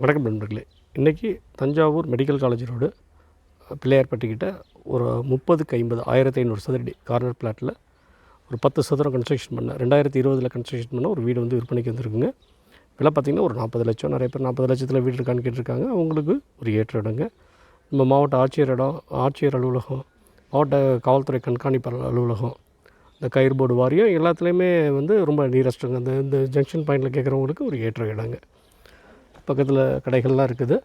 வணக்கம் நண்பர்களே. இன்றைக்கி தஞ்சாவூர் மெடிக்கல் காலேஜ் ரோடு பிள்ளையார்பட்டிக்கிட்ட ஒரு முப்பதுக்கு ஐம்பது ஆயிரத்தி ஐநூறு சதுரடி கார்னர் பிளாட்டில் ஒரு பத்து சதுரம் கன்ஸ்ட்ரக்ஷன் பண்ண ரெண்டாயிரத்தி இருபதில் கன்ஸ்ட்ரக்ஷன் பண்ண ஒரு வீடு வந்து விற்பனைக்கு வந்திருக்குங்க. விலை பார்த்திங்கன்னா ஒரு நாற்பது லட்சம் நிறைய பேர் நாற்பது லட்சத்தில் வீடு இருக்கான்னு கேட்டிருக்காங்க. அவங்களுக்கு ஒரு ஏற்ற இடங்க. நம்ம மாவட்ட ஆட்சியர் இடம் ஆட்சியர் அலுவலகம் மாவட்ட காவல்துறை கண்காணிப்பாளர் அலுவலகம் இந்த கயிறு போர்டு வாரியம் எல்லாத்துலேயுமே வந்து ரொம்ப நியரஸ்ட்டுங்க இந்த இந்த ஜங்ஷன் பாயிண்டில் கேட்குறவங்களுக்கு ஒரு ஏற்ற இடங்க. பக்கத்தில் கடைகள்லாம் இருக்குது.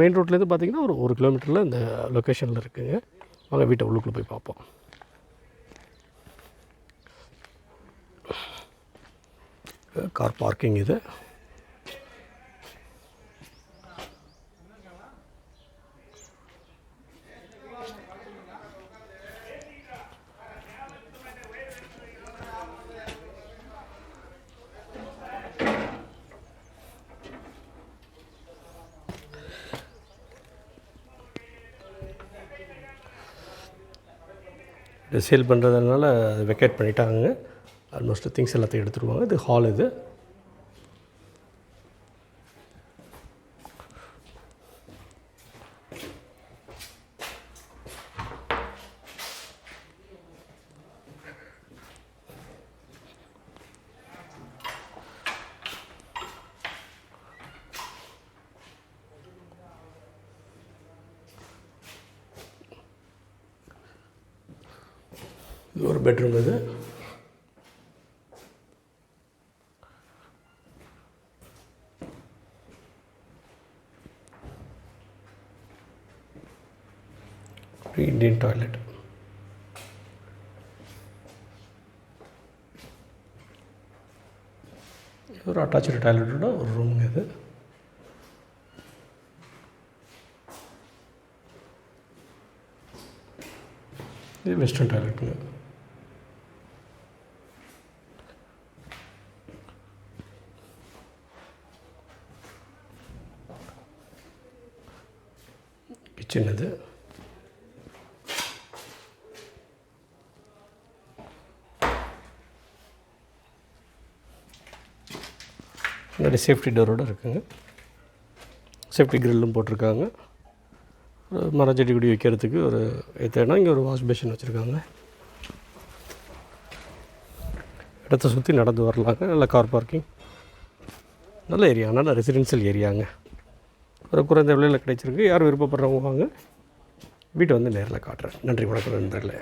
மெயின் ரோட்லேருந்து பார்த்தீங்கன்னா ஒரு ஒரு கிலோமீட்டரில் இந்த லொக்கேஷனில் இருக்குதுங்க வாங்க வீட்டை உள்ளுக்குள்ளே போய் பார்ப்போம் கார் பார்க்கிங் இது. சேல் பண்ணுறதுனால வெக்கேட் பண்ணிட்டாங்க. ஆல்மோஸ்ட் திங்ஸ் எல்லாத்தையும் எடுத்துருவாங்க. இது ஹால் இது. இது ஒரு பெட்ரூம் இது. இந்தியன் டாய்லெட் இது ஒரு அட்டாச்சு டாய்லெட்டோட ஒரு ரூமுங்க இது. இது வெஸ்டர்ன் டாய்லெட்டுங்க கிச்சன் இது முன்னாடி சேஃப்டி டோரோடு இருக்குங்க. சேஃப்டி கிரில்லும் போட்டிருக்காங்க. ஒரு மரம் செடி கொடி வைக்கிறதுக்கு ஒரு ஏற்றனா இங்கே ஒரு வாஷ் பேஷன் வச்சுருக்காங்க. இடத்த சுற்றி நடந்து வரலாங்க. நல்ல கார் பார்க்கிங். நல்ல ஏரியா நல்ல ரெசிடென்சியல் ஏரியாங்க. ஒரு குறைந்த விலையில் கிடைச்சிருக்கு. யார் விருப்பப்படுறவங்க வாங்க. வீட்டை வந்து நேரில் காட்டுறேன். நன்றி வணக்கம் நண்பர்களே.